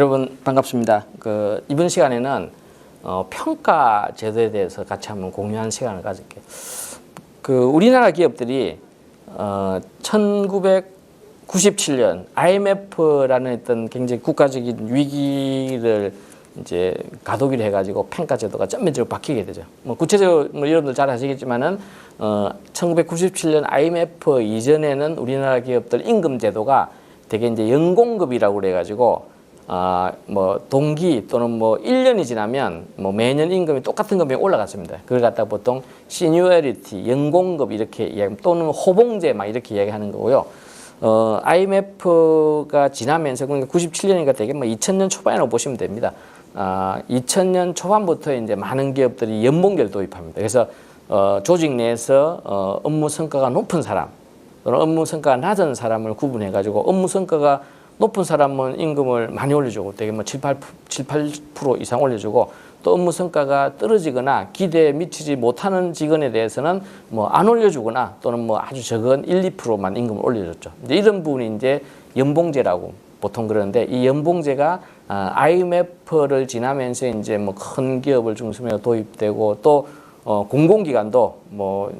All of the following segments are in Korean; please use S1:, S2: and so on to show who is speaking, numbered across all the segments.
S1: 여러분 반갑습니다. 그 이번 시간에는 어, 평가 제도에 대해서 같이 한번 공유하는 시간을 가질게요. 그 우리나라 기업들이 어, 1997년 IMF라는 어떤 굉장히 국가적인 위기를 이제 가독이를 해가지고 평가 제도가 전면적으로 바뀌게 되죠. 뭐 구체적으로 뭐 여러분들 잘 아시겠지만은 어, 1997년 IMF 이전에는 우리나라 기업들 임금 제도가 되게 이제 연공급이라고 그래가지고 아, 뭐 동기 또는 뭐 1년이 지나면 뭐 매년 임금이 똑같은 금액이 올라갔습니다. 그걸 갖다 보통 시니어리티, 연공급 이렇게 이야기 또는 호봉제 막 이렇게 이야기하는 거고요. 어, IMF가 지나면서 그러니까 97년이니까 되게 뭐 2000년 초반이라고 보시면 됩니다. 아, 2000년 초반부터 이제 많은 기업들이 연봉제를 도입합니다. 그래서 어, 조직 내에서 어, 업무 성과가 높은 사람 또는 업무 성과가 낮은 사람을 구분해 가지고 업무 성과가 높은 사람은 임금을 많이 올려주고 되게 뭐 7, 8, 7, 8% 이상 올려주고 또 업무 성과가 떨어지거나 기대에 미치지 못하는 직원에 대해서는 뭐 안 올려주거나 또는 뭐 아주 적은 1, 2%만 임금을 올려줬죠. 이제 이런 부분이 이제 연봉제라고 보통 그러는데 이 연봉제가 아, IMF를 지나면서 이제 뭐 큰 기업을 중심으로 도입되고 또 어, 공공기관도 뭐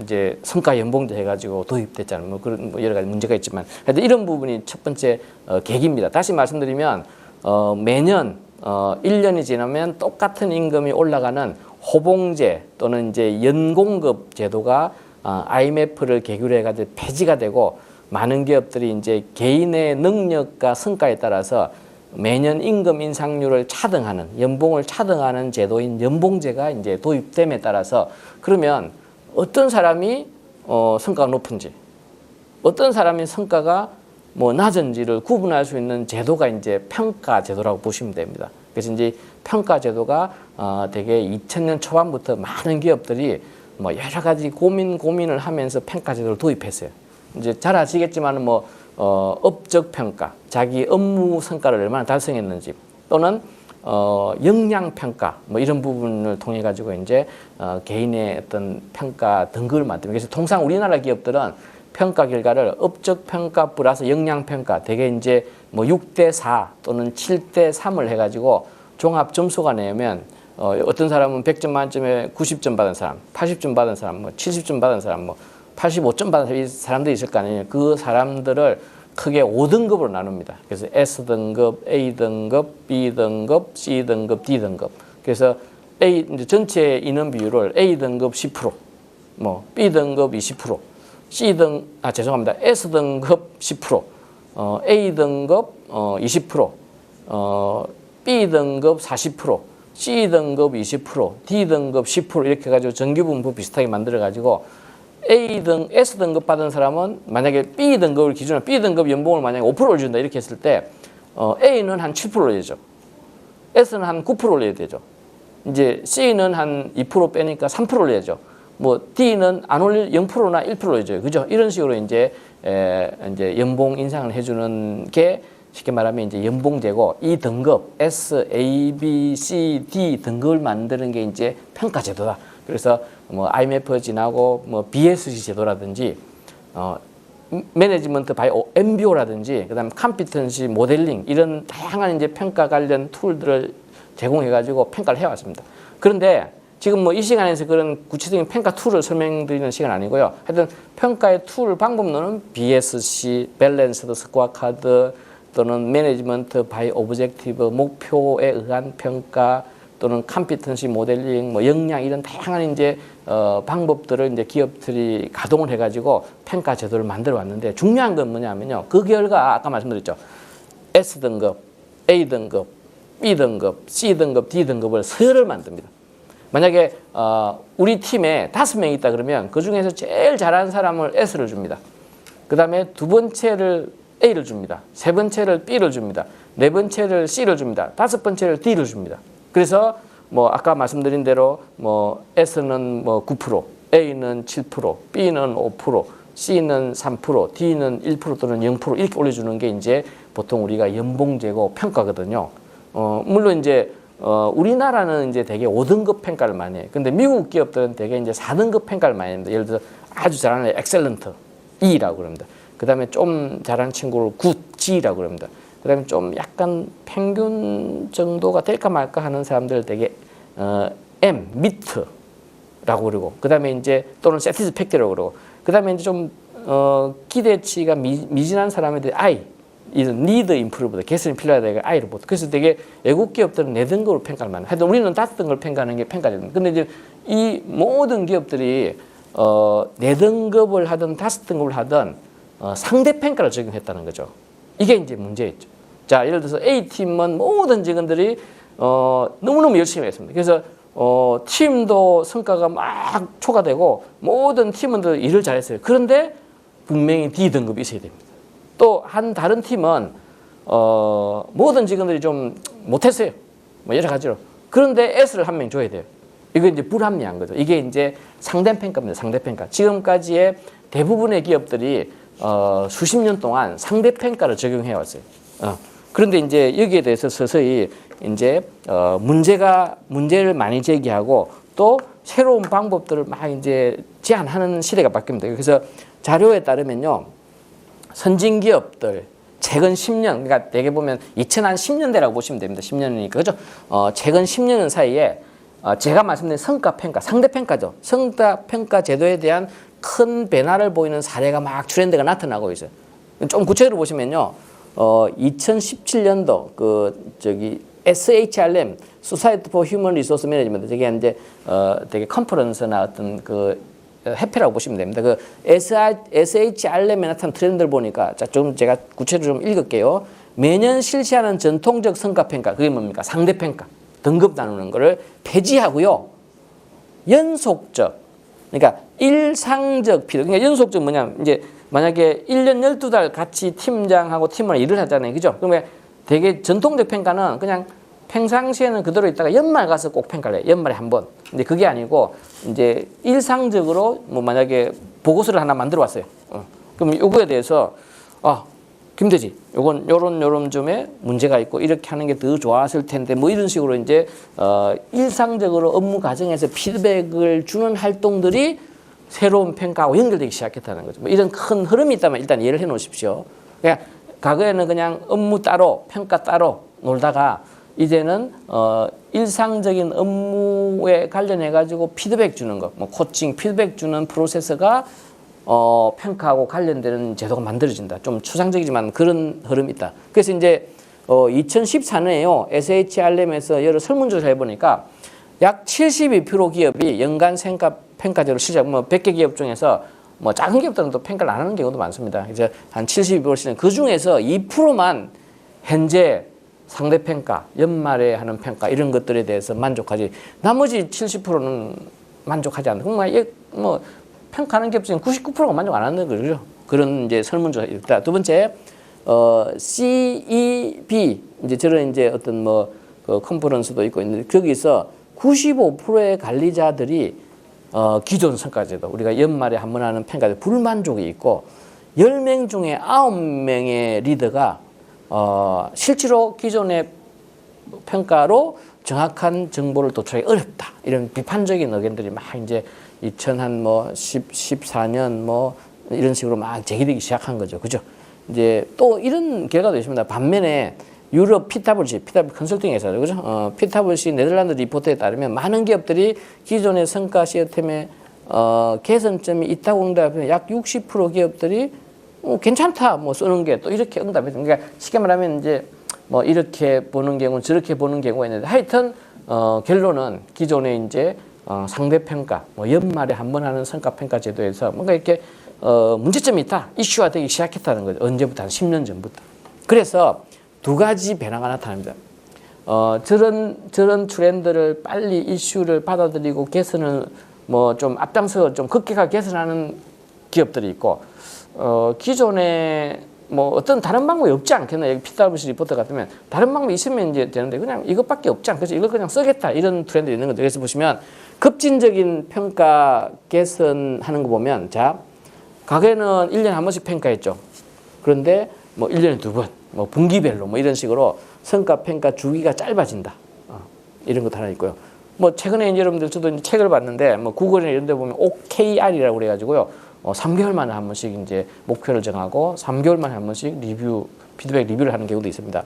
S1: 이제 성과 연봉제 해가지고 도입됐잖아요. 뭐 그런 뭐 여러 가지 문제가 있지만 하여튼 이런 부분이 첫 번째 어, 계기입니다. 다시 말씀드리면 어, 매년 어, 1년이 지나면 똑같은 임금이 올라가는 호봉제 또는 이제 연공급 제도가 어, IMF를 계기로 해가지고 폐지가 되고 많은 기업들이 이제 개인의 능력과 성과에 따라서 매년 임금 인상률을 차등하는 연봉을 차등하는 제도인 연봉제가 이제 도입됨에 따라서 그러면 어떤 사람이 어, 성과가 높은지 어떤 사람이 성과가 뭐 낮은지를 구분할 수 있는 제도가 이제 평가 제도라고 보시면 됩니다. 그래서 이제 평가 제도가 어, 되게 2000년 초반부터 많은 기업들이 뭐 여러 가지 고민 고민을 하면서 평가 제도를 도입했어요. 이제 잘 아시겠지만은 뭐 어, 업적 평가, 자기 업무 성과를 얼마나 달성했는지 또는 어, 역량 평가 뭐 이런 부분을 통해 가지고 이제 어, 개인의 어떤 평가 등급을 만듭니다. 그래서 통상 우리나라 기업들은 평가 결과를 업적 평가 플러스 역량 평가 되게 이제 뭐 6대 4 또는 7대 3을 해 가지고 종합 점수가 내면 어, 어떤 사람은 100점 만점에 90점 받은 사람, 80점 받은 사람, 뭐 70점 받은 사람, 뭐 85점 받은 사람들이 있을 거 아니에요. 그 사람들을 크게 5등급으로 나눕니다. 그래서 S등급, A등급, B등급, C등급, D등급. 그래서 A 이제 전체 인원 비율을 A등급 10%, 뭐 B등급 20%, C등 아 죄송합니다. S등급 10%, 어, A등급 어, 20%, 어, B등급 40%, C등급 20%, D등급 10% 이렇게 해가지고 정규분부 비슷하게 만들어 가지고 A등, S등급 받은 사람은 만약에 B등급을 기준으로 B등급 연봉을 만약에 5%를 준다 이렇게 했을 때 어, A는 한 7% 올려야죠. S는 한 9% 올려야 되죠. 이제 C는 한 2% 빼니까 3% 올려야죠. 뭐 D는 안 올릴 0%나 1% 올려줘요. 그죠? 이런 식으로 이제 에, 이제 연봉 인상을 해주는 게 쉽게 말하면 이제 연봉제고 이 등급 S, A, B, C, D 등급을 만드는 게 이제 평가 제도다. 그래서 뭐 IMF 지나고 뭐 BSC 제도라든지 어 매니지먼트 바이 MBO라든지 그다음에 컴피턴시 모델링 이런 다양한 이제 평가 관련 툴들을 제공해 가지고 평가를 해 왔습니다. 그런데 지금 뭐 이 시간에서 그런 구체적인 평가 툴을 설명드리는 시간 아니고요. 하여튼 평가의 툴 방법론은 BSC, 밸런스드 스코어 카드 또는 매니지먼트 바이 오브젝티브 목표에 의한 평가 또는 컴피턴시 모델링, 뭐 역량 이런 다양한 이제 어, 방법들을 이제 기업들이 가동을 해가지고 평가 제도를 만들어 왔는데 중요한 건 뭐냐면요. 그 결과 아까 말씀드렸죠. S 등급, A 등급, B 등급, C 등급, D 등급을 서열을 만듭니다. 만약에 어, 우리 팀에 다섯 명 있다 그러면 그 중에서 제일 잘하는 사람을 S를 줍니다. 그 다음에 두 번째를 A를 줍니다. 세 번째를 B를 줍니다. 네 번째를 C를 줍니다. 다섯 번째를 D를 줍니다. 그래서 뭐 아까 말씀드린 대로 뭐 S는 뭐 9%, A는 7%, B는 5%, C는 3%, D는 1% 또는 0% 이렇게 올려주는 게 이제 보통 우리가 연봉 제고 평가거든요. 어 물론 이제 어 우리나라는 이제 되게 5등급 평가를 많이 해요. 근데 미국 기업들은 되게 이제 4등급 평가를 많이 합니다. 예를 들어 아주 잘하는 엑셀런트 E라고 그럽니다. 그 다음에 좀 잘하는 친구를 굿 G라고 그럽니다. 그 다음에 좀 약간 평균 정도가 될까 말까 하는 사람들 되게 어, M 미트라고 그러고 그 다음에 이제 또는 세티스팩트라고 그러고 그 다음에 이제 좀 어, 기대치가 미, 미진한 사람한테 I 이런 니드 임프루브드 개선이 필요하다 이거 I로 보다 그래서 되게 외국 기업들은 네 등급으로 평가를 많이 하여튼 우리는 다섯 등급을 평가하는 게 평가됩니다 근데 이제 이 모든 기업들이 어, 네 등급을 하든 다섯 등급을 하든 어, 상대 평가를 적용했다는 거죠. 이게 이제 문제였죠. 자 예를 들어서 A 팀은 모든 직원들이 어, 너무너무 열심히 했습니다. 그래서 어, 팀도 성과가 막 초과되고 모든 팀원들 일을 잘했어요. 그런데 분명히 D 등급이 있어야 됩니다 또 한 다른 팀은 어, 모든 직원들이 좀 못했어요. 뭐 여러 가지로. 그런데 S를 한 명 줘야 돼요. 이거 이제 불합리한 거죠. 이게 이제 상대평가입니다. 상대평가. 지금까지의 대부분의 기업들이 어, 수십 년 동안 상대평가를 적용해 왔어요. 어. 그런데 이제 여기에 대해서 서서히 이제 어, 문제가 문제를 많이 제기하고 또 새로운 방법들을 막 이제 제안하는 시대가 바뀝니다. 그래서 자료에 따르면요. 선진 기업들 최근 10년 그러니까 대개 보면 2010년대라고 보시면 됩니다. 10년이니까 그죠? 어, 최근 10년 사이에 어, 제가 말씀드린 성과 평가, 상대 평가죠. 성과 평가 제도에 대한 큰 변화를 보이는 사례가 막 트렌드가 나타나고 있어요. 좀 구체적으로 보시면요. 어, 2017년도 그 저기 SHRM Society for Human Resource Management 저게 이제 어, 되게 컨퍼런스나 어떤 그 해피라고 보시면 됩니다. 그 SHRM에 나타난 트렌드를 보니까 자, 좀 제가 구체적으로 좀 읽을게요. 매년 실시하는 전통적 성과 평가 그게 뭡니까? 상대 평가 등급 나누는 거를 폐지하고요. 연속적 그러니까 일상적 필요. 그러니까 연속적 뭐냐 이제 만약에 1년 12달 같이 팀장하고 팀을 일을 하잖아요. 그죠? 그러면 되게 전통적 평가는 그냥 평상시에는 그대로 있다가 연말 가서 꼭 평가를 해요. 연말에 한 번. 근데 그게 아니고 이제 일상적으로 뭐 만약에 보고서를 하나 만들어 왔어요. 어. 그럼 요거에 대해서 아, 김대지, 요건 요런 요런 점에 문제가 있고 이렇게 하는 게 더 좋았을 텐데 뭐 이런 식으로 이제 어 일상적으로 업무 과정에서 피드백을 주는 활동들이 새로운 평가하고 연결되기 시작했다는 거죠. 뭐 이런 큰 흐름이 있다면 일단 이해를 해 놓으십시오. 그냥 과거에는 그냥 업무 따로 평가 따로 놀다가 이제는 어 일상적인 업무에 관련해 가지고 피드백 주는 거, 뭐 코칭 피드백 주는 프로세스가 어 평가하고 관련되는 제도가 만들어진다. 좀 추상적이지만 그런 흐름이 있다. 그래서 이제 어 2014년에요. SHRM에서 여러 설문조사를 해 보니까 약 72% 기업이 연간 생각 평가제로 시작 뭐 100개 기업 중에서 뭐 작은 기업들은 또 평가를 안 하는 경우도 많습니다. 이제 한 72%는 그 중에서 2%만 현재 상대 평가, 연말에 하는 평가 이런 것들에 대해서 만족하지. 나머지 70%는 만족하지 않는. 정말 뭐 평가하는 기업 중에 99%가 만족 안 하는 거죠. 그런 이제 설문조사 있다. 두 번째, 어, CEB 이제 저런 이제 어떤 뭐 그 컨퍼런스도 있고 있는데 거기서 95%의 관리자들이 어, 기존 성과제도 우리가 연말에 한 번 하는 평가제 불만족이 있고 10명 중에 9명의 리더가 어, 실제로 기존의 평가로 정확한 정보를 도출하기 어렵다. 이런 비판적인 의견들이 막 이제 2000한 뭐 10, 14년 뭐 이런 식으로 막 제기되기 시작한 거죠. 그죠? 이제 또 이런 결과도 있습니다. 반면에 유럽 PwC, PwC 컨설팅 회사죠. 그죠? 어, PwC 네덜란드 리포트에 따르면 많은 기업들이 기존의 성과 시스템에 어, 개선점이 있다고 응답하면 약 60% 기업들이 어, 괜찮다 뭐 쓰는 게 또 이렇게 응답해요. 그러니까 쉽게 말하면 이제 뭐 이렇게 보는 경우 저렇게 보는 경우가 있는데 하여튼 어, 결론은 기존에 이제 어, 상대 평가 뭐 연말에 한 번 하는 성과 평가 제도에서 뭔가 이렇게 어, 문제점이 있다 이슈화되기 시작했다는 거죠. 언제부터 한 10년 전부터. 그래서 두 가지 변화가 나타납니다. 어, 저런 저런 트렌드를 빨리 이슈를 받아들이고 개선을 뭐 좀 앞장서 좀 급격하게 개선하는 기업들이 있고 어, 기존에 뭐 어떤 다른 방법이 없지 않겠나? 여기 PwC 리포트 같으면 다른 방법이 있으면 이제 되는데 그냥 이것밖에 없지 않겠어 이걸 그냥 쓰겠다 이런 트렌드 있는 거죠. 그래서 보시면 급진적인 평가 개선하는 거 보면 자 과거에는 1년에 한 번씩 평가했죠. 그런데 뭐 1년에 두 번, 뭐 분기별로 뭐 이런 식으로 성과 평가 주기가 짧아진다. 어, 이런 것도 하나 있고요. 뭐 최근에 이제 여러분들 저도 이제 책을 봤는데 뭐 구글이나 이런 데 보면 OKR이라고 그래 가지고요. 어 3개월 만에 한 번씩 이제 목표를 정하고 3개월 만에 한 번씩 리뷰 피드백 리뷰를 하는 경우도 있습니다.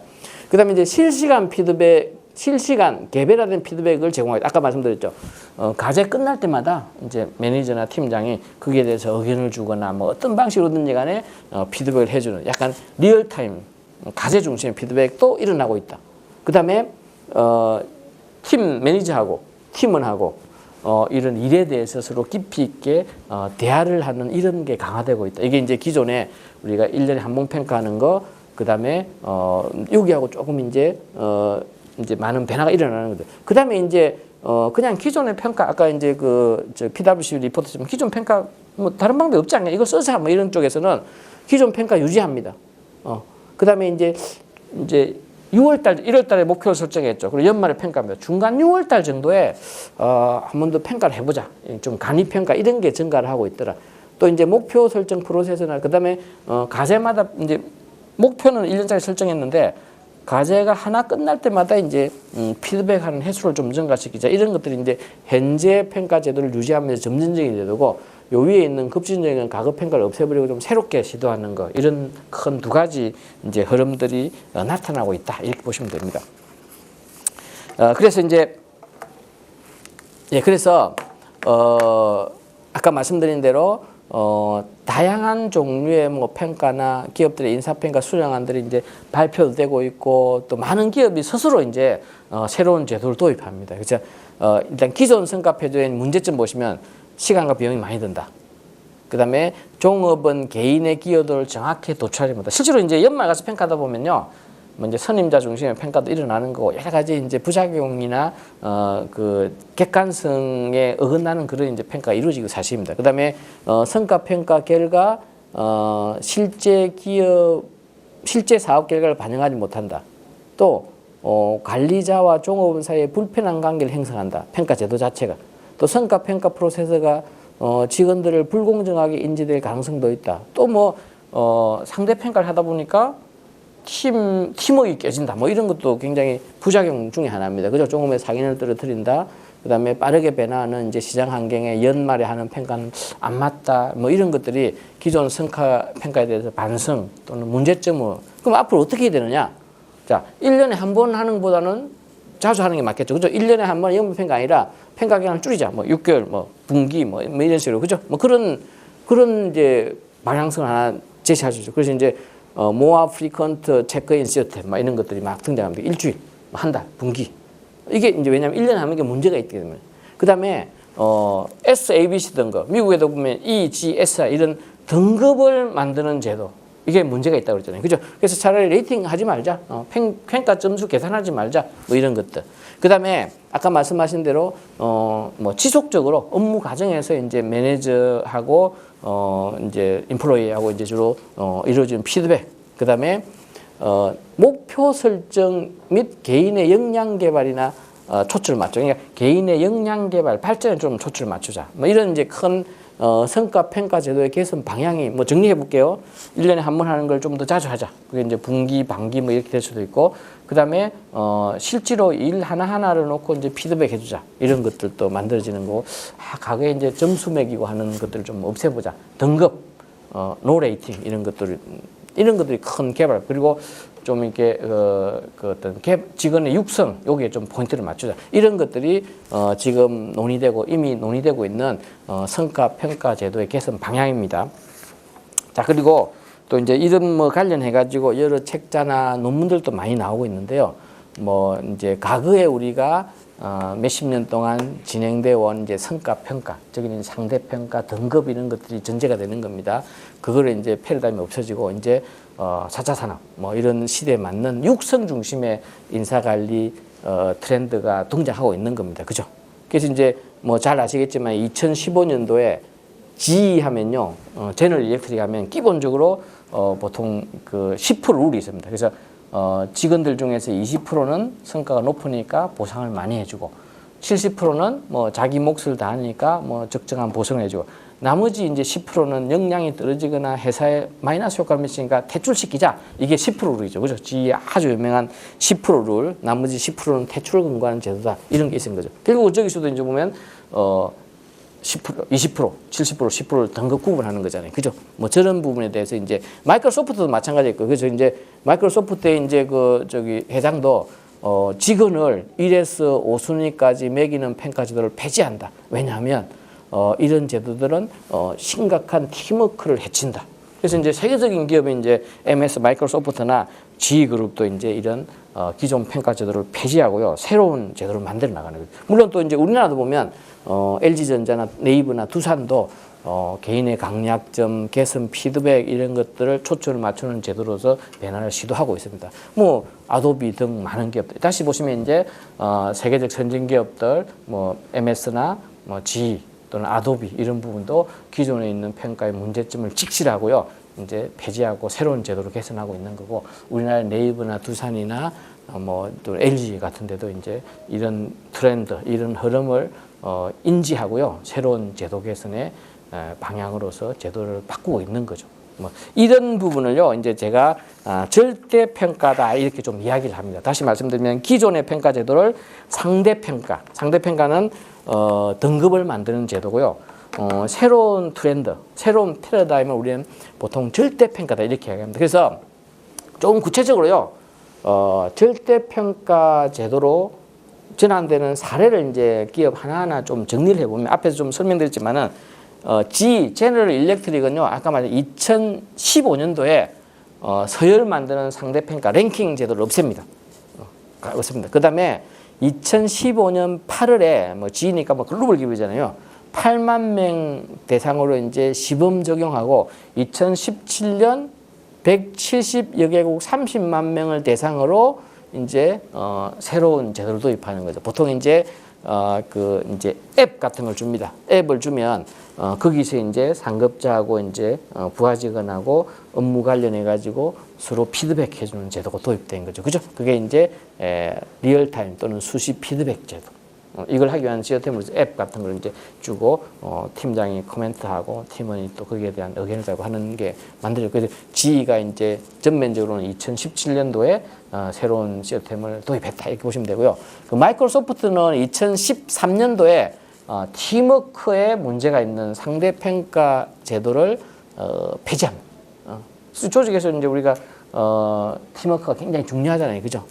S1: 그 다음에 이제 실시간 피드백 실시간 개별화된 피드백을 제공하겠다. 아까 말씀드렸죠. 어, 과제 끝날 때마다 이제 매니저나 팀장이 거기에 대해서 의견을 주거나 뭐 어떤 방식으로든지 간에 어, 피드백을 해주는 약간 리얼타임 과제 중심의 피드백도 일어나고 있다. 그 다음에 어, 팀 매니저하고 팀원하고 어, 이런 일에 대해서 서로 깊이 있게 어, 대화를 하는 이런 게 강화되고 있다. 이게 이제 기존에 우리가 일년에 한 번 평가하는 거, 그 다음에 어, 여기하고 조금 이제 어, 이제 많은 변화가 일어나는 거죠. 그 다음에 이제 어, 그냥 기존의 평가, 아까 이제 그, 저 PwC 리포트처럼 기존 평가 뭐 다른 방법이 없지 않냐. 이거 써서 뭐 이런 쪽에서는 기존 평가 유지합니다. 어, 그 다음에 이제 이제 6월달, 1월달에 목표를 설정했죠. 그리고 연말에 평가합니다. 중간 6월달 정도에 어, 한 번 더 평가를 해보자. 좀 간이 평가 이런 게 증가를 하고 있더라. 또 이제 목표 설정 프로세스나 그다음에 어, 과제마다 이제 목표는 1년짜리 설정했는데 과제가 하나 끝날 때마다 이제 음, 피드백하는 횟수를 좀 증가시키자 이런 것들이 이제 현재 평가 제도를 유지하면서 점진적인 제도고 요 위에 있는 급진적인 과거 평가를 없애버리고 좀 새롭게 시도하는 거 이런 큰 두 가지 이제 흐름들이 어, 나타나고 있다 이렇게 보시면 됩니다. 어, 그래서 이제 예 그래서 어 아까 말씀드린 대로 어 다양한 종류의 뭐 평가나 기업들의 인사 평가 수량안들이 이제 발표되고 있고 또 많은 기업이 스스로 이제 어 새로운 제도를 도입합니다. 그래서 어 일단 기존 성과 표도의 문제점 보시면 시간과 비용이 많이 든다. 그 다음에 종업원 개인의 기여도를 정확히 못한다. 실제로 이제 연말 가서 평가하다 보면요. 뭐 이제 선임자 중심의 평가도 일어나는 거고 여러 가지 이제 부작용이나 어 그 객관성에 어긋나는 그런 이제 평가가 이루어지고 사실입니다. 그다음에 어 성과 평가 결과 어 실제 기업 실제 사업 결과를 반영하지 못한다. 또 어, 관리자와 종업원 사이에 불편한 관계를 형성한다. 평가 제도 자체가. 또 성과 평가 프로세스가 어, 직원들을 불공정하게 인지될 가능성도 있다. 또 뭐 어, 상대 평가를 하다 보니까 팀 팀워크 깨진다. 뭐 이런 것도 굉장히 부작용 중에 하나입니다. 그죠? 조금의 상인을 떨어뜨린다. 그 다음에 빠르게 변화하는 이제 시장 환경에 연말에 하는 평가는 안 맞다. 뭐 이런 것들이 기존 성과 평가에 대해서 반성 또는 문제점을 그럼 앞으로 어떻게 되느냐? 자, 1년에 한 번 하는 것보다는 자주 하는 게 맞겠죠. 그죠? 1년에 한번 연말 평가 아니라 평가 기간을 줄이자. 뭐 6개월, 뭐 분기 뭐, 뭐 이런 식으로. 그죠? 뭐 그런 그런 이제 방향성을 하나 제시하시죠. 그래서 이제 어, 모아 프리컨트 체크인 시스템 막 이런 것들이 막 등장합니다. 일주일, 뭐한 달, 분기. 이게 이제 왜냐하면 1년에 하는 게 문제가 있기 때문에. 그 다음에 어, SABC 등급, 미국에도 보면 E, G, S 이런 등급을 만드는 제도. 이게 문제가 있다고 그랬잖아요. 그죠? 그래서 차라리 레이팅 하지 말자. 어, 평, 평가 점수 계산하지 말자. 뭐 이런 것들. 그 다음에 아까 말씀하신 대로, 어, 뭐 지속적으로 업무 과정에서 이제 매니저하고, 어, 이제 인플로이하고 이제 주로, 어, 이루어지는 피드백. 그 다음에, 어, 목표 설정 및 개인의 역량 개발이나 어, 초점을 맞춰. 그러니까 개인의 역량 개발, 발전에 좀 초점을 맞추자. 뭐 이런 이제 큰 어, 성과 평가 제도의 개선 방향이 뭐 정리해 볼게요. 1년에 한 번 하는 걸 좀 더 자주 하자. 그게 이제 분기, 반기 뭐 이렇게 될 수도 있고 그다음에 어, 실제로 일 하나하나를 놓고 이제 피드백 해 주자. 이런 것들도 만들어지는 거고 아, 과거에 이제 점수 매기고 하는 것들을 좀 없애 보자. 등급 어, 노 레이팅 이런 것들 이런 것들이 큰 개발 그리고 좀 이렇게 어, 그 어떤 개, 직원의 육성 여기에 좀 포인트를 맞추자 이런 것들이 어, 지금 논의되고 이미 논의되고 있는 어, 성과 평가 제도의 개선 방향입니다. 자 그리고 또 이제 이런 뭐 관련해 가지고 여러 책자나 논문들도 많이 나오고 있는데요. 뭐 이제 과거에 우리가 어, 몇십 년 동안 진행되어 온 이제 성과 평가, 저기는 상대 평가, 등급 이런 것들이 전제가 되는 겁니다. 그거를 이제 패러다임이 없어지고 이제 어, 4차 산업 뭐 이런 시대에 맞는 육성 중심의 인사 관리 어, 트렌드가 등장하고 있는 겁니다. 그죠? 그래서 이제 뭐 잘 아시겠지만 2015년도에 GE 하면요, 어, 제너럴 일렉트릭 하면 기본적으로 어, 보통 그 10% 룰이 있습니다. 그래서 어, 직원들 중에서 20%는 성과가 높으니까 보상을 많이 해주고 70%는 뭐 자기 몫을 다하니까 뭐 적정한 보상을 해주고 나머지 이제 10%는 역량이 떨어지거나 회사에 마이너스 효과를 미치니까 퇴출시키자. 이게 10% 룰이죠. 그죠? G의 아주 유명한 10% 룰, 나머지 10%는 퇴출을 권고하는 제도다. 이런 게 있는 거죠. 결국 저기서도 이제 보면, 어, 10%, 20%, 70%, 10%를 등급 구분하는 거잖아요. 그죠? 뭐 저런 부분에 대해서 이제 마이크로소프트도 마찬가지일 거예요. 그래서 이제 마이크로소프트의 이제 그 저기 회장도 어, 직원을 1에서 5순위까지 매기는 제도를 폐지한다. 왜냐하면 어, 이런 제도들은 어, 심각한 팀워크를 해친다. 그래서 이제 세계적인 기업인 이제 MS 마이크로소프트나 G 그룹도 이제 이런 어, 기존 평가 제도를 폐지하고요. 새로운 제도를 만들어 나가는 거죠. 물론 또 이제 우리나라도 보면 어, LG전자나 네이버나 두산도 어, 개인의 강약점, 개선 피드백 이런 것들을 초점을 맞추는 제도로서 변화를 시도하고 있습니다. 뭐 아도비 등 많은 기업들 다시 보시면 이제 어, 세계적 선진 기업들 뭐 MS나 뭐 G 또는 아도비 이런 부분도 기존에 있는 평가의 문제점을 직시하고요. 이제 폐지하고 새로운 제도로 개선하고 있는 거고 우리나라 네이버나 두산이나 어, 뭐또 LG 같은 데도 이제 이런 트렌드, 이런 흐름을 어, 인지하고요. 새로운 제도 개선의 에, 방향으로서 제도를 바꾸고 있는 거죠. 뭐 이런 부분을요. 이제 제가 아, 절대 평가다 이렇게 좀 이야기를 합니다. 다시 말씀드리면 기존의 평가 제도를 상대 평가, 상대 평가는 어, 등급을 만드는 제도고요. 어, 새로운 트렌드, 새로운 패러다임을 우리는 보통 절대 평가다 이렇게 이야기합니다. 그래서 조금 구체적으로요. 어, 절대 평가 제도로 전환되는 사례를 이제 기업 하나하나 좀 정리를 해보면 앞에서 좀 설명드렸지만은 어, G 제너럴 일렉트릭은요 아까 말한 2015년도에 어, 서열 만드는 상대 평가 랭킹 제도를 없앱니다. 어, 없습니다. 그 다음에 2015년 8월에 뭐 G니까 뭐 글로벌 기업이잖아요. 8만 명 대상으로 이제 시범 적용하고 2017년 170여 개국 30만 명을 대상으로 이제 어, 새로운 제도를 도입하는 거죠. 보통 이제 어, 그 이제 앱 같은 걸 줍니다. 앱을 주면 어, 거기서 이제 상급자하고 이제 어, 부하 직원하고 업무 관련해 가지고 서로 피드백 해 주는 제도가 도입된 거죠. 그죠? 그게 이제 에, 리얼타임 또는 수시 피드백 제도. 어, 이걸 하기 위한 시스템으로 앱 같은 걸 이제 주고 어, 팀장이 코멘트하고 팀원이 또 거기에 대한 의견을 달고 하는 게 만들어요. 그래서 G가 이제 전면적으로는 2017년도에 어, 새로운 시스템을 도입했다 이렇게 보시면 되고요. 그 마이크로소프트는 2013년도에 어, 팀워크에 문제가 있는 상대 평가 제도를 어, 폐지합니다. 어, 조직에서 이제 우리가 어, 팀워크가 굉장히 중요하잖아요, 그죠?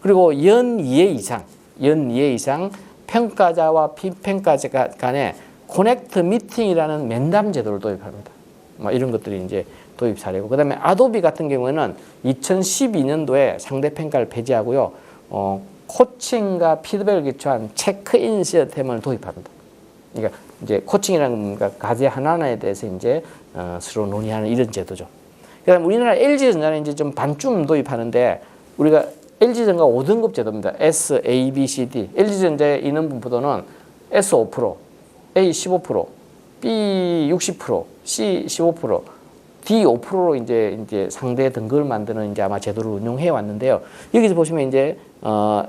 S1: 그리고 연 2회 이상, 연 2회 이상 평가자와 비평가자 간에 코넥트 미팅이라는 면담 제도를 도입합니다. 뭐 이런 것들이 이제 도입 사례고 그다음에 아도비 같은 경우에는 2012년도에 상대 평가를 폐지하고요. 어, 코칭과 피드백을 기초한 체크인 시스템을 도입합니다. 그러니까 이제 코칭이라는 건 과제 하나하나에 대해서 이제 어, 서로 논의하는 이런 제도죠. 그다음 우리나라 LG전자는 이제 좀 반쯤 도입하는데 우리가 LG전자 5등급 제도입니다. S, A, B, C, D. LG전자의 인원분포도는 S 5%, A 15%, B 60%, C 15%, D 5%로 이제 이제 상대 등급을 만드는 이제 아마 제도를 운용해 왔는데요. 여기서 보시면 이제 어,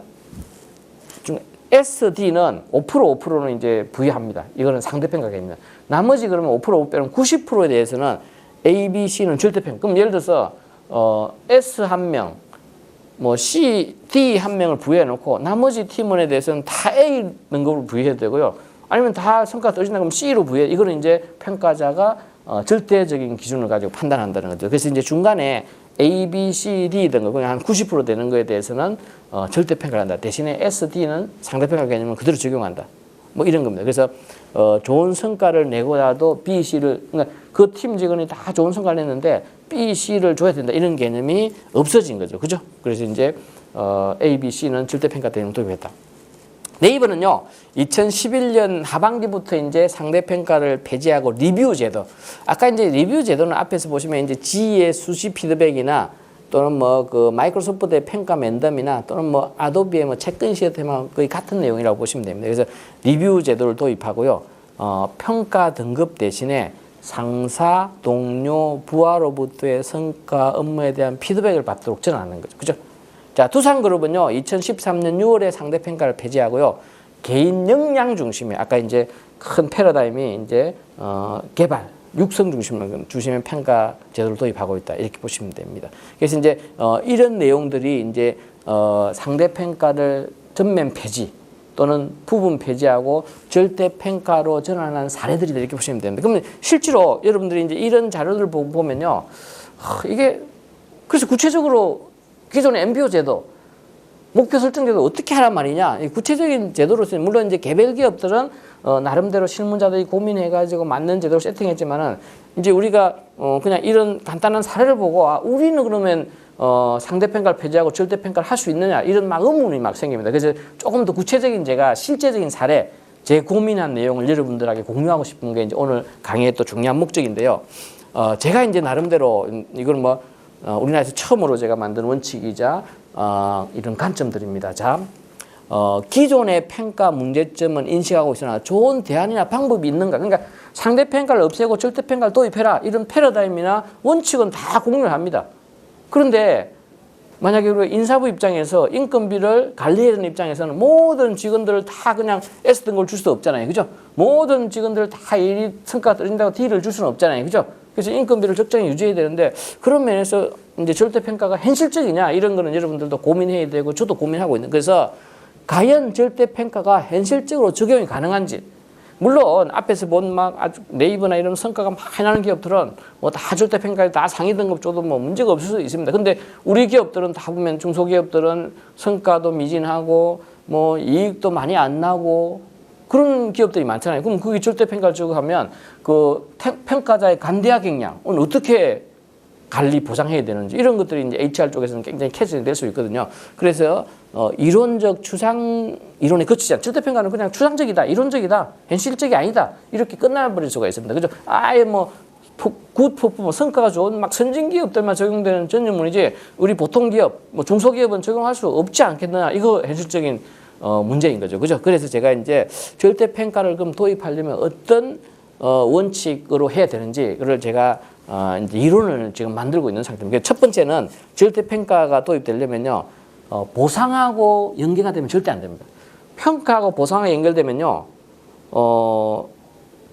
S1: 중 S, D는 5% 5%는 이제 부여합니다. 이거는 상대평가 개념입니다. 나머지 그러면 5% 빼는 90%에 대해서는 A, B, C는 절대평가. 그럼 예를 들어서 어, S 한 명, 뭐 C, D 한 명을 부여해 놓고 나머지 팀원에 대해서는 다 A 등급을 부여해도 되고요. 아니면 다 성과가 떨어진다 그러면 C로 부여해. 이거는 이제 평가자가 어, 절대적인 기준을 가지고 판단한다는 거죠. 그래서 이제 중간에 A, B, C, D 등급 그냥 한 90% 되는 거에 대해서는 어, 절대 평가를 한다. 대신에 S, D는 상대 평가 개념을 그대로 적용한다. 뭐 이런 겁니다. 그래서 어, 좋은 성과를 내고라도 B, C를 그러니까 그 팀 직원이 다 좋은 성과를 냈는데 B, C를 줘야 된다 이런 개념이 없어진 거죠. 그죠? 그래서 이제 어, A, B, C는 절대 평가 대응 도입했다. 네이버는요, 2011년 하반기부터 이제 상대 평가를 폐지하고 리뷰 제도. 아까 이제 리뷰 제도는 앞에서 보시면 이제 G의 수시 피드백이나 또는 뭐 그 마이크로소프트의 평가 면담이나 또는 뭐 아도비의 뭐 체크인 시스템하고 거의 같은 내용이라고 보시면 됩니다. 그래서 리뷰 제도를 도입하고요, 어, 평가 등급 대신에 상사, 동료, 부하로부터의 성과 업무에 대한 피드백을 받도록 전환하는 거죠. 그죠? 자, 두산그룹은요, 2013년 6월에 상대평가를 폐지하고요, 개인 역량 중심의 아까 이제 큰 패러다임이 이제 어, 개발 육성 중심의 중심의 평가 제도를 도입하고 있다 이렇게 보시면 됩니다. 그래서 이제 어, 이런 내용들이 이제 어, 상대 평가를 전면 폐지 또는 부분 폐지하고 절대 평가로 전환한 사례들이 이렇게 보시면 됩니다. 그러면 실제로 여러분들이 이제 이런 자료를 보- 보면요, 하, 이게 그래서 구체적으로 기존의 MBO 제도 목표 설정 제도 어떻게 하란 말이냐? 이 구체적인 제도로서는 물론 이제 개별 기업들은 어, 나름대로 실무자들이 고민해가지고 맞는 제도를 세팅했지만은 이제 우리가 어, 그냥 이런 간단한 사례를 보고 아, 우리는 그러면 어, 상대 평가를 폐지하고 절대 평가를 할 수 있느냐 이런 막 의문이 막 생깁니다. 그래서 조금 더 구체적인 제가 실제적인 사례 제 고민한 내용을 여러분들에게 공유하고 싶은 게 이제 오늘 강의의 또 중요한 목적인데요. 어, 제가 이제 나름대로 이건 뭐 어, 우리나라에서 처음으로 제가 만든 원칙이자 어, 이런 관점들입니다. 자, 어, 기존의 평가 문제점은 인식하고 있으나 좋은 대안이나 방법이 있는가? 그러니까 상대 평가를 없애고 절대 평가를 도입해라 이런 패러다임이나 원칙은 다 공유를 합니다. 그런데 만약에 우리가 인사부 입장에서 인건비를 관리해야 되는 입장에서는 모든 직원들을 다 그냥 S등 걸줄수 없잖아요. 그죠? 모든 직원들 다 일이 성과가 떨어진다고 D를 줄 수는 없잖아요. 그죠? 그래서 인건비를 적정히 유지해야 되는데 그런 면에서 이제 절대 평가가 현실적이냐 이런 거는 여러분들도 고민해야 되고 저도 고민하고 있는 그래서 과연 절대 평가가 현실적으로 적용이 가능한지 물론 앞에서 본 막 아주 네이버나 이런 성과가 많이 나는 기업들은 뭐 다 절대 평가에 다 상위 등급 줘도 뭐 문제가 없을 수 있습니다. 근데 우리 기업들은 다 보면 중소기업들은 성과도 미진하고 뭐 이익도 많이 안 나고 그런 기업들이 많잖아요. 그럼 그게 절대 평가를 주고 하면 그 태- 평가자의 간대화 경량은 어떻게 관리 보장해야 되는지 이런 것들이 이제 HR 쪽에서는 굉장히 캐치가 될 수 있거든요. 그래서 어, 이론적 추상 이론에 그치지 않. 절대 평가는 그냥 추상적이다, 이론적이다, 현실적이 아니다 이렇게 끝나버릴 수가 있습니다. 그죠? 아예 뭐 포- 굿 퍼포먼 성과가 좋은 막 선진 기업들만 적용되는 전념문이지 우리 보통 기업, 뭐 중소기업은 적용할 수 없지 않겠느냐 이거 현실적인 어, 문제인 거죠. 그죠? 그래서 제가 이제 절대 평가를 그럼 도입하려면 어떤 어, 원칙으로 해야 되는지 그를 제가 어, 이제 이론을 지금 만들고 있는 상태입니다. 첫 번째는 절대 평가가 도입되려면요, 어, 보상하고 연계가 되면 절대 안 됩니다. 평가하고 보상하고 연결되면요, 어,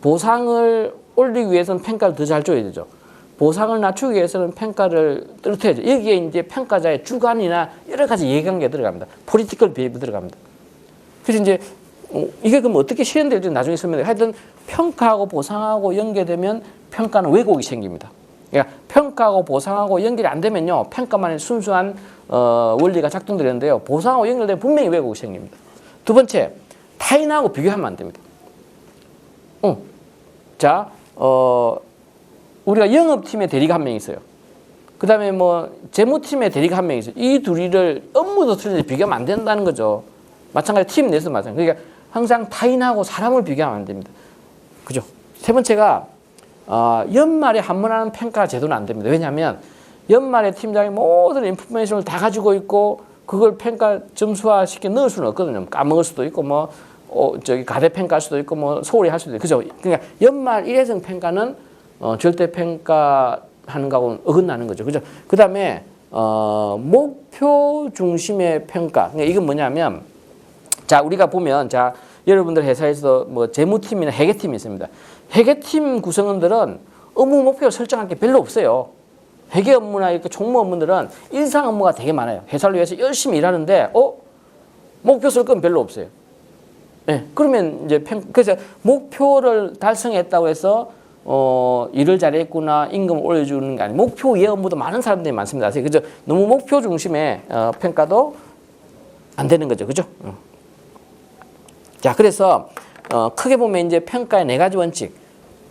S1: 보상을 올리기 위해서는 평가를 더 잘 줘야 되죠. 보상을 낮추기 위해서는 평가를 떨어뜨려야죠. 여기에 이제 평가자의 주관이나 여러 가지 이해관계가 들어갑니다. 포리티컬 비헤이브 들어갑니다. 그래서 이제 어, 이게 그럼 어떻게 실현될지 나중에 설명해. 하여튼 평가하고 보상하고 연계되면 평가는 왜곡이 생깁니다. 그러니까 평가하고 보상하고 연결이 안 되면요 평가만의 순수한 어, 원리가 작동되는데요 보상하고 연결되면 분명히 왜곡이 생깁니다. 두 번째 타인하고 비교하면 안 됩니다. 어, 자, 어, 우리가 영업팀에 대리가 한 명 있어요. 그 다음에 뭐 재무팀에 대리가 한 명 있어요. 이 둘이를 업무도 틀린데 비교하면 안 된다는 거죠. 마찬가지 팀 내에서 마찬가지. 그러니까 항상 타인하고 사람을 비교하면 안 됩니다. 그죠? 세 번째가 어, 연말에 한번 하는 평가 제도는 안 됩니다. 왜냐하면 연말에 팀장이 모든 인포메이션을 다 가지고 있고 그걸 평가 점수화 시켜 넣을 수는 없거든요. 까먹을 수도 있고 뭐 어, 저기 가대 평가할 수도 있고 뭐 소홀히 할 수도 있고 그죠? 그러니까 연말 일회성 평가는 어, 절대 평가하는 거하고는 어긋나는 거죠. 그죠? 그 다음에 어, 목표 중심의 평가. 그러니까 이건 뭐냐면 자, 우리가 보면 자, 여러분들 회사에서 뭐 재무팀이나 회계팀이 있습니다. 회계팀 구성원들은 업무 목표를 설정할 게 별로 없어요. 회계 업무나 이렇게 총무 업무들은 일상 업무가 되게 많아요. 회사를 위해서 열심히 일하는데 어? 목표 쓸 건 별로 없어요. 예. 그러면 이제 평, 그래서 목표를 달성했다고 해서 어, 일을 잘했구나, 임금을 올려주는 게 아니고 목표 이해 업무도 많은 사람들이 많습니다. 그래서 너무 목표 중심의 어, 평가도 안 되는 거죠. 그죠? 어. 자, 그래서 어, 크게 보면 이제 평가의 네 가지 원칙.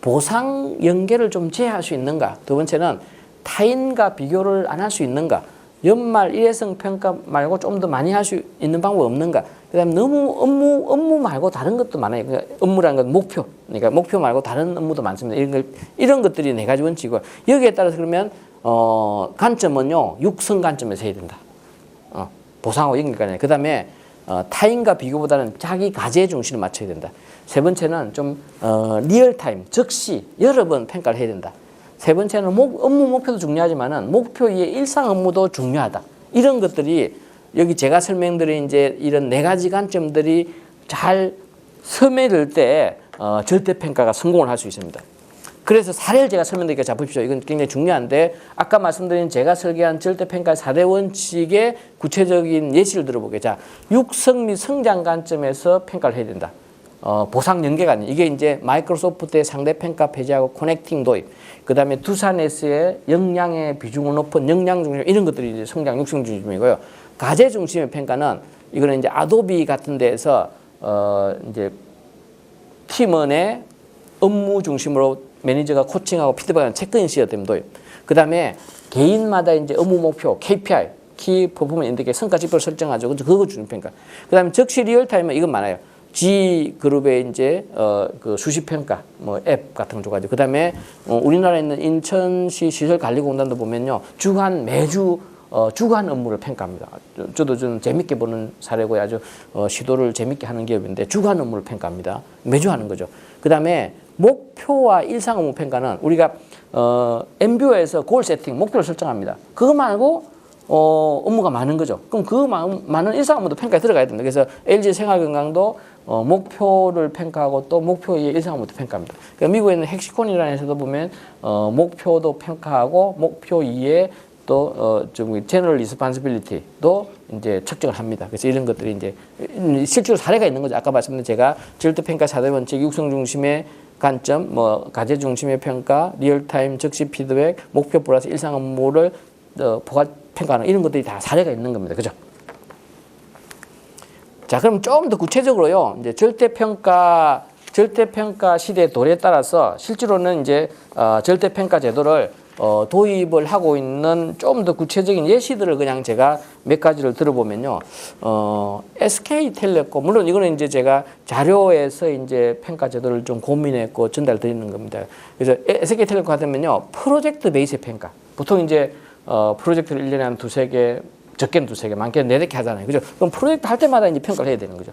S1: 보상 연계를 좀 제어할 수 있는가? 두 번째는 타인과 비교를 안 할 수 있는가? 연말 일회성 평가 말고 좀 더 많이 할 수 있는 방법 없는가? 그다음 에 너무 업무 업무 말고 다른 것도 많아요. 그러니까 업무라는 건 목표. 그러니까 목표 말고 다른 업무도 많습니다. 이런 걸 이런 것들이 네 가지 원칙이고 여기에 따라서 그러면 어 관점은요 육성 관점에서 해야 된다. 어, 보상하고 연결까지. 그 다음에 어, 타인과 비교보다는 자기 가제 중심을 맞춰야 된다. 세 번째는 좀 어, 리얼타임, 즉시 여러 번 평가를 해야 된다. 세 번째는 목, 업무 목표도 중요하지만은 목표 이외 일상 업무도 중요하다. 이런 것들이 여기 제가 설명드린 이제 이런 네 가지 관점들이 잘 스며들 때 어, 절대 평가가 성공을 할 수 있습니다. 그래서 사례를 제가 설명드리니까 자 보십시오. 이건 굉장히 중요한데 아까 말씀드린 제가 설계한 절대평가 4대 원칙의 구체적인 예시를 들어보게. 자, 육성 및 성장 관점에서 평가를 해야 된다. 어, 보상 연계가 이게 이제 마이크로소프트의 상대 평가 폐지하고 커넥팅 도입. 그 다음에 두산에스의 역량의 비중을 높은 역량 중심 이런 것들이 이제 성장 육성 중심이고요. 가제 중심의 평가는 이거는 이제 아도비 같은 데에서 어 이제 팀원의 업무 중심으로 매니저가 코칭하고 피드백하는 체크인 시스템 도입. 그 다음에 개인마다 이제 업무 목표 KPI 키 퍼포먼스 인덱의 성과 지표를 설정하죠. 그거 주는 평가. 그 다음에 즉시 리얼타임은 이건 많아요. G 그룹의 이제 어 그 수시 평가 뭐 앱 같은 거 줘가지고 그 다음에 어 우리나라에 있는 인천시 시설 관리 공단도 보면요 주간 매주 어, 주간 업무를 평가합니다. 저- 저도 좀 재밌게 보는 사례고 아주 어, 시도를 재밌게 하는 기업인데 주간 업무를 평가합니다. 매주 하는 거죠. 그 다음에 목표와 일상 업무 평가는 우리가 어, MBO에서 골 세팅, 목표를 설정합니다. 그거 말고 어, 업무가 많은 거죠. 그럼 그 마- 많은 일상 업무도 평가에 들어가야 됩니다. 그래서 LG 생활건강도 어, 목표를 평가하고 또 목표 이의 일상 업무도 평가합니다. 그러니까 미국에는 헥시콘이라는 회사도 보면 어, 목표도 평가하고 목표 이에 또, 어, 좀, 제너럴 리스판시빌리티도 이제 측정을 합니다. 그래서 이런 것들이 이제, 음, 실제로 사례가 있는 거죠. 아까 말씀드린 제가 절대평가 사대 원칙, 육성 중심의 관점, 뭐, 가제 중심의 평가, 리얼타임 즉시 피드백, 목표 플러스 일상 업무를, 어, 포괄 평가하는 이런 것들이 다 사례가 있는 겁니다. 그죠? 자, 그럼 좀 더 구체적으로요. 이제 절대 평가, 절대 평가 시대 도래에 따라서 실제로는 이제 어, 절대 평가 제도를 어, 도입을 하고 있는 좀 더 구체적인 예시들을 그냥 제가 몇 가지를 들어보면요. 어, SK텔레콤, 물론 이거는 이제 제가 자료에서 이제 평가 제도를 좀 고민했고 전달 드리는 겁니다. 그래서 SK텔레콤 같으면요. 프로젝트 베이스 평가. 보통 이제 어, 프로젝트를 1년에 한 두세 개, 적게는 두세 개, 많게는 네댓 개 하잖아요. 그죠? 그럼 프로젝트 할 때마다 이제 평가를 해야 되는 거죠.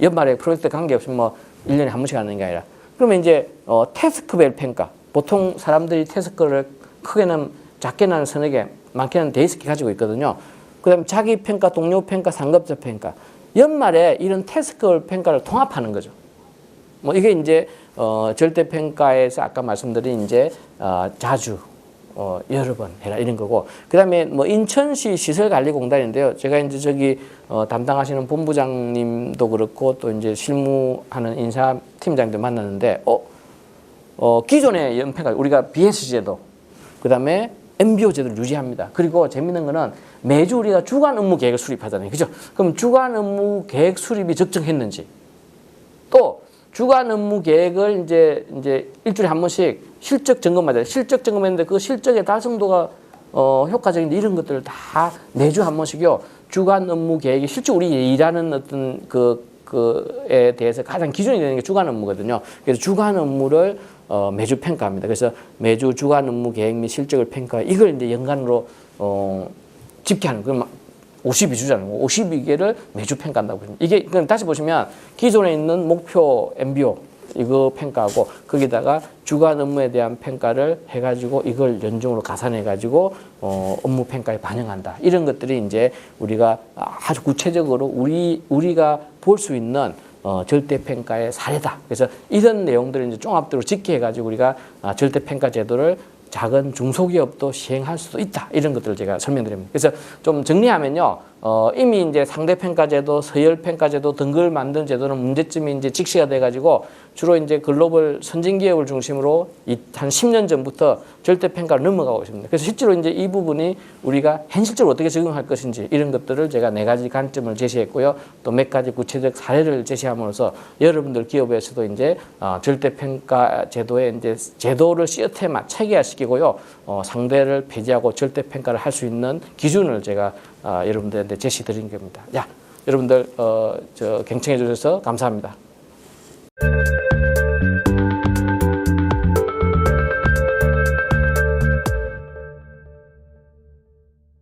S1: 연말에 프로젝트 관계없이 뭐 1년에 한 번씩 하는 게 아니라. 그러면 이제 어, 태스크별 평가. 보통 사람들이 태스크를 크게는 작게는 개, 많게는 대여섯 개 가지고 있거든요. 그 다음에 자기 평가, 동료 평가, 상급자 평가. 연말에 이런 태스크별 평가를 통합하는 거죠. 뭐 이게 이제 어, 절대 평가에서 아까 말씀드린 이제 어, 자주 어, 여러 번 해라 이런 거고 그다음에 뭐 인천시 시설관리공단인데요. 제가 이제 저기 어, 담당하시는 본부장님도 그렇고 또 이제 실무하는 인사 팀장도 만났는데 어, 어 기존의 연평가 우리가 BS 제도 그 다음에 MBO 제도를 유지합니다. 그리고 재밌는 거는 매주 우리가 주간 업무 계획을 수립하잖아요. 그죠? 그럼 주간 업무 계획 수립이 적정했는지 또 주간 업무 계획을 이제 이제 일주일에 한 번씩 실적 점검하잖아요. 실적 점검했는데 그 실적의 달성도가 어 효과적인데 이런 것들을 다 매주 한 번씩요. 주간 업무 계획이 실제 우리 일하는 어떤 그 그에 대해서 가장 기준이 되는 게 주간 업무거든요. 그래서 주간 업무를 어 매주 평가합니다. 그래서 매주 주간 업무 계획 및 실적을 평가 이걸 이제 연간으로 어 집계하는 그럼 52주잖아요. 52개를 매주 평가한다고 보시면 이게 그럼 다시 보시면 기존에 있는 목표 MBO 이거 평가하고 거기다가 주간 업무에 대한 평가를 해가지고 이걸 연중으로 가산해가지고 어, 업무 평가에 반영한다. 이런 것들이 이제 우리가 아주 구체적으로 우리 우리가 볼 수 있는 어, 절대 평가의 사례다. 그래서 이런 내용들을 이제 종합적으로 집계해가지고 우리가 아, 절대 평가 제도를 작은 중소기업도 시행할 수도 있다. 이런 것들을 제가 설명드립니다. 그래서 좀 정리하면요. 어, 이미 이제 상대평가제도, 서열평가제도 등을 만든 제도는 문제점이 이제 직시가 돼가지고 주로 이제 글로벌 선진기업을 중심으로 이, 한 10년 전부터 절대평가를 넘어가고 있습니다. 그래서 실제로 이제 이 부분이 우리가 현실적으로 어떻게 적용할 것인지 이런 것들을 제가 네 가지 관점을 제시했고요. 또 몇 가지 구체적 사례를 제시함으로써 여러분들 기업에서도 이제 어, 절대평가 제도에 이제 제도를 시스템화 체계화시키고요. 어, 상대를 배제하고 절대평가를 할 수 있는 기준을 제가 어, 여러분들한테 제시 드린 겁니다. 야, 여러분들 어, 저 경청해 주셔서 감사합니다.